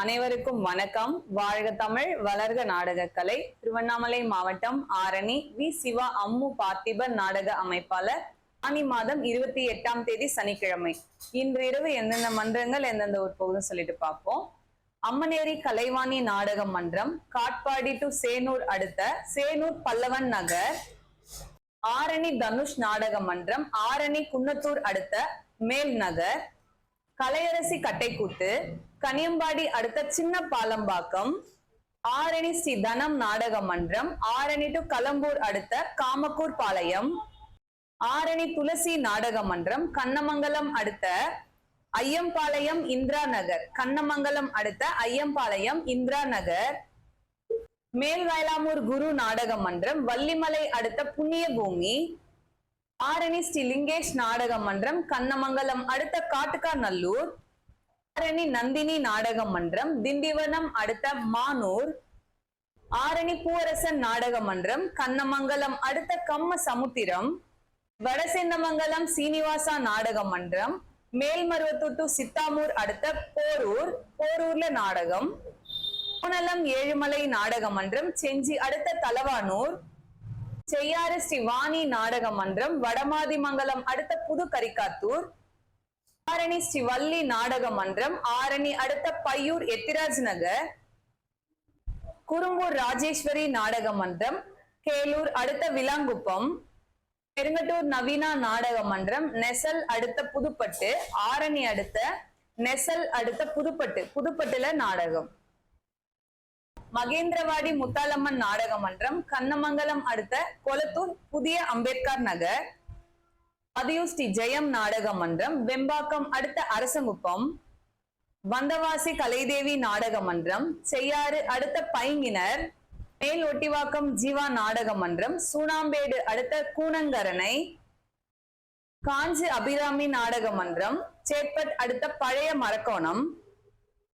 அனைவருக்கும் வணக்கம். வாழ்க தமிழ் வளர்க நாடகக்கலை திருவண்ணாமலை மாவட்டம் ஆரணி வி. சிவா அம்மு பார்த்திபன் நாடக அமைப்பாளர். ஆனி மாதம் இருபத்தி எட்டாம் தேதி சனிக்கிழமை. இன்று இரவு எந்தெந்த மன்றங்கள் எந்தெந்த ஊர் சொல்லிட்டு பார்ப்போம். அம்மனேரி கலைவாணி நாடக மன்றம் காட்பாடி டு சேனூர் அடுத்த சேனூர் பல்லவன் நகர். ஆரணி தனுஷ் நாடக மன்றம் ஆரணி குன்னத்தூர் அடுத்த மேல் நகர். கலையரசி கட்டைக்கூத்து கனியம்பாடி அடுத்த சின்ன பாலம்பாக்கம் ஆரணி ஸ்ரீ தனம் நாடக மன்றம் ஆரணி டு கலம்பூர் அடுத்த காமக்கூர் பாளையம் ஆரணி துளசி நாடக மன்றம் கண்ணமங்கலம் அடுத்த ஐயம்பாளையம் இந்திரா நகர் கண்ணமங்கலம் அடுத்த ஐயம்பாளையம் இந்திரா நகர் மேல்வயலாமூர் குரு நாடக மன்றம் வள்ளிமலை அடுத்த புண்ணிய பூமி ஆரணி ஸ்ரீ லிங்கேஷ் நாடக மன்றம் கண்ணமங்கலம் அடுத்த காட்டுக்காநல்லூர். ஆரணி நந்தினி நாடக மன்றம் திண்டிவனம் அடுத்த மானூர். ஆரணி பூவரசன் நாடக மன்றம் கண்ணமங்கலம் அடுத்த கம்ம சமுத்திரம். வடசென்னமங்கலம் சீனிவாசா நாடக மன்றம். மேல்மருவத்தூர் டு சித்தாமூர் அடுத்த போரூர். போரூர்ல நாடகம். பூனலம் ஏழுமலை நாடக மன்றம். செஞ்சி அடுத்த தலவானூர். செய்யாறு ஸ்ரீ வாணி நாடக மன்றம் வடமாதிமங்கலம் அடுத்த புது கரிக்காத்தூர் ஆரணி ஸ்ரீ வள்ளி நாடக மன்றம் ஆரணி அடுத்த பையூர் எத்திராஜ் நகர். குறும்பூர் ராஜேஸ்வரி நாடக மன்றம் கேலூர் அடுத்த விலாங்குப்பம். பெருங்கட்டூர் நவீனா நாடக மன்றம் நெசல் அடுத்த புதுப்பட்டு ஆரணி அடுத்த நெசல் அடுத்த புதுப்பட்டு புதுப்பட்டுல நாடகம். மகேந்திரவாடி முத்தாலம்மன் நாடக மன்றம் கண்ணமங்கலம் அடுத்த கொளத்தூர் புதிய அம்பேத்கர் நகர். அதியூர் ஸ்ரீ ஜெயம் நாடக மன்றம் வெம்பாக்கம் அடுத்த அரசங்குப்பம். வந்தவாசி கலைதேவி நாடக மன்றம் செய்யாறு அடுத்த பைங்கினர். மேல் ஒட்டிவாக்கம் ஜீவா நாடக மன்றம் சூனாம்பேடு அடுத்த கூனங்கரனை. காஞ்சி அபிராமி நாடக மன்றம் சேட்பட் அடுத்த பழைய மரக்கோணம்.